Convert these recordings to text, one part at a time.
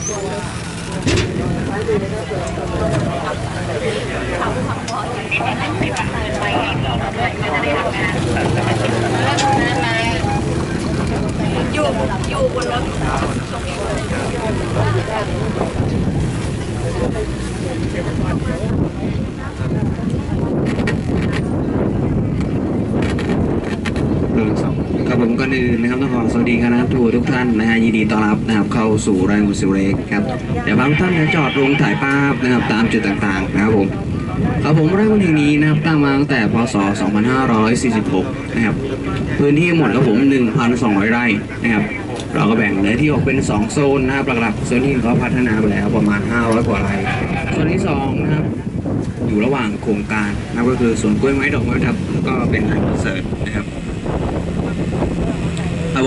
อยู่อยู่บนรถ หนึ่งสองครับผมก่ อนอื่นนะครับต้องขอสวัสดีคณะทัวร์ทุกท่านนะฮะยินดีต้อนรับนะครับเข้าสู่รายงานสิเล็กครับเดี๋ยวพาทุกท่านจะจอดลงถ่ายภาพนะครับตามจุดต่างๆนะครับผมครับผมรายวันแห่งนี้นะครับตั้งมาตั้งแต่พศ 2546 นะครับพื้นที่หมดครับผม 1,200 ไร่นะครับเราก็แบ่งเนื้อที่ออกเป็น 2 โซนนะครับหลักๆโซนที่เขาพัฒนาไปแล้วประมาณ 500 กว่าไร่โซนที่สองนะครับอยู่ระหว่างโครงการนะก็คือสวนกล้วยไม้ดอกไม้ครับแล้วก็เป็นไฮคอนเสิร์ตนะครับ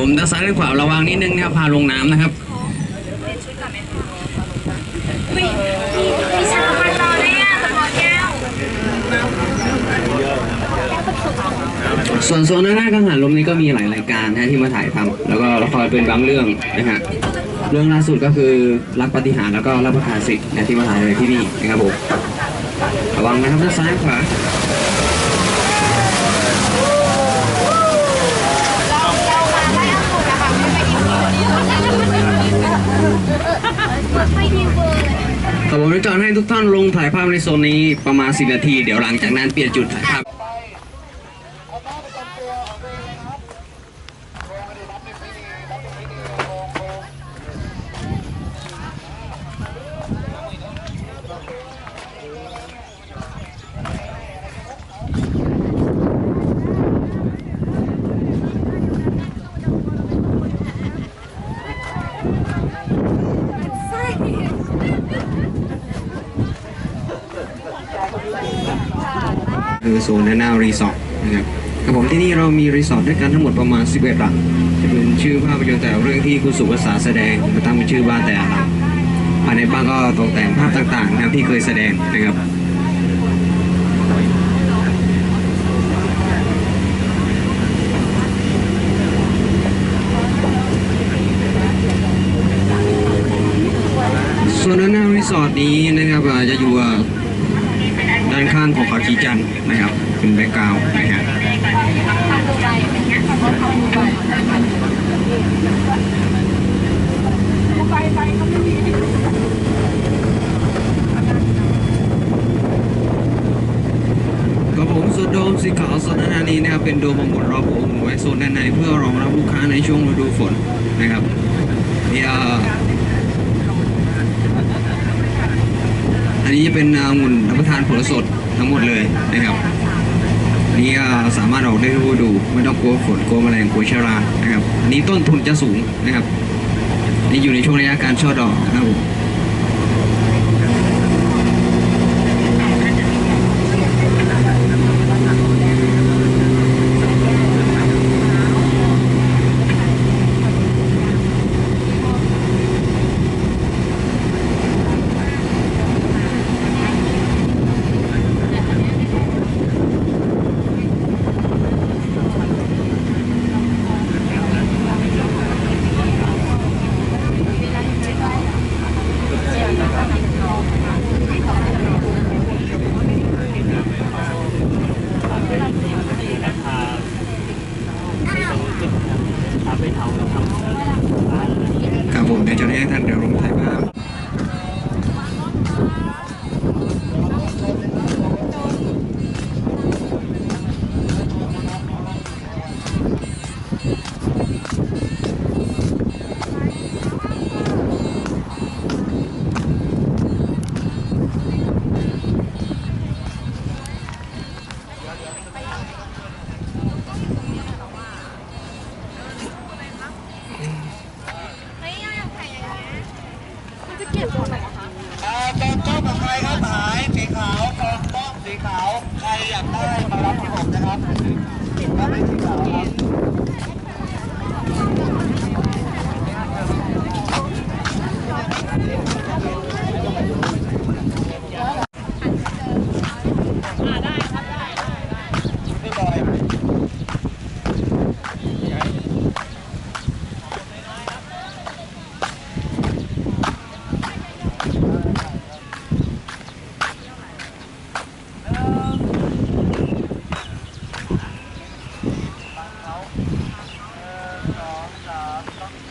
ผมด้านซ้ายด้านขวาระวังนิดนึงนะครับพาลงน้ำนะครับวิวิชาพันต่อเลยอะสปอร์ตแก้วส่วนโซนหน้ากังหันลมนี้ก็มีหลายรายการนะที่มาถ่ายทำแล้วก็ละครเป็นบางเรื่องนะฮะเรื่องล่าสุดก็คือรักปฏิหารย์แล้วก็รับประทานสิทธิ์นะที่มาถ่ายในที่นี่นะครับผมระวังนะครับด้านซ้ายขวา ไม่อร์เลยครับผมจะจอดให้ทุกท่านลงถ่ายภาพในโซนนี้ประมาณ 10 นาที เดี๋ยวหลังจากนั้นเปลี่ยนจุดถ่ายภาพ คือศูนย์นหน้ารีสอร์ทนะครับครับผมที่นี่เรามีรีสอร์ทด้วยกันทั้งหมดประมาณ 11หลังจะเป็นชื่อภาพยนตร์แต่เรื่องที่คุณสุภาษาแสดงมาตั้งเป็นชื่อบ้านแต่ละหลังภายในบ้านก็ตกแต่งภาพต่างๆนะครับที่เคยแสดงนะครับ ส่วนด้านหน้ารีสอร์ทนี้นะครับอาจะอยู่ด้านข้างของเขาชีจันนะครับ เป็นแบ็กกราวนะครับกับผมส่วนโดมสีขาวโซนด้านในนี้นะครับเป็นโดมมาหมดรอบองค์ไว้โซนด้านในเพื่อรองรับลูกค้าในช่วงฤดูฝนนะครับนี่อ่า อันนี้จะเป็นอ่าหมุนรับประทานผลสดทั้งหมดเลยนะครับอันนี่สามารถออกได้ทุกฤดูไม่ต้องกลัวฝนกลัวแมลงกลัวเชื้อรานะครับอันนี้ต้นทุนจะสูงนะครับนี่อยู่ในช่วงระยะการช่อดอกนะครับ ผมครับผม เดี๋ยวจะให้ท่านเดี๋ยวลงถ่ายภาพมันจะเก็บตรงไหนอะคะอ่าตอนต้นของใครครับหายสีขาวกอนต้นสีขาว ใครอยากได้มารับที่ผมนะครับถ้าไม่สีขาวครับ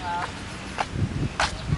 よろしくお願いします。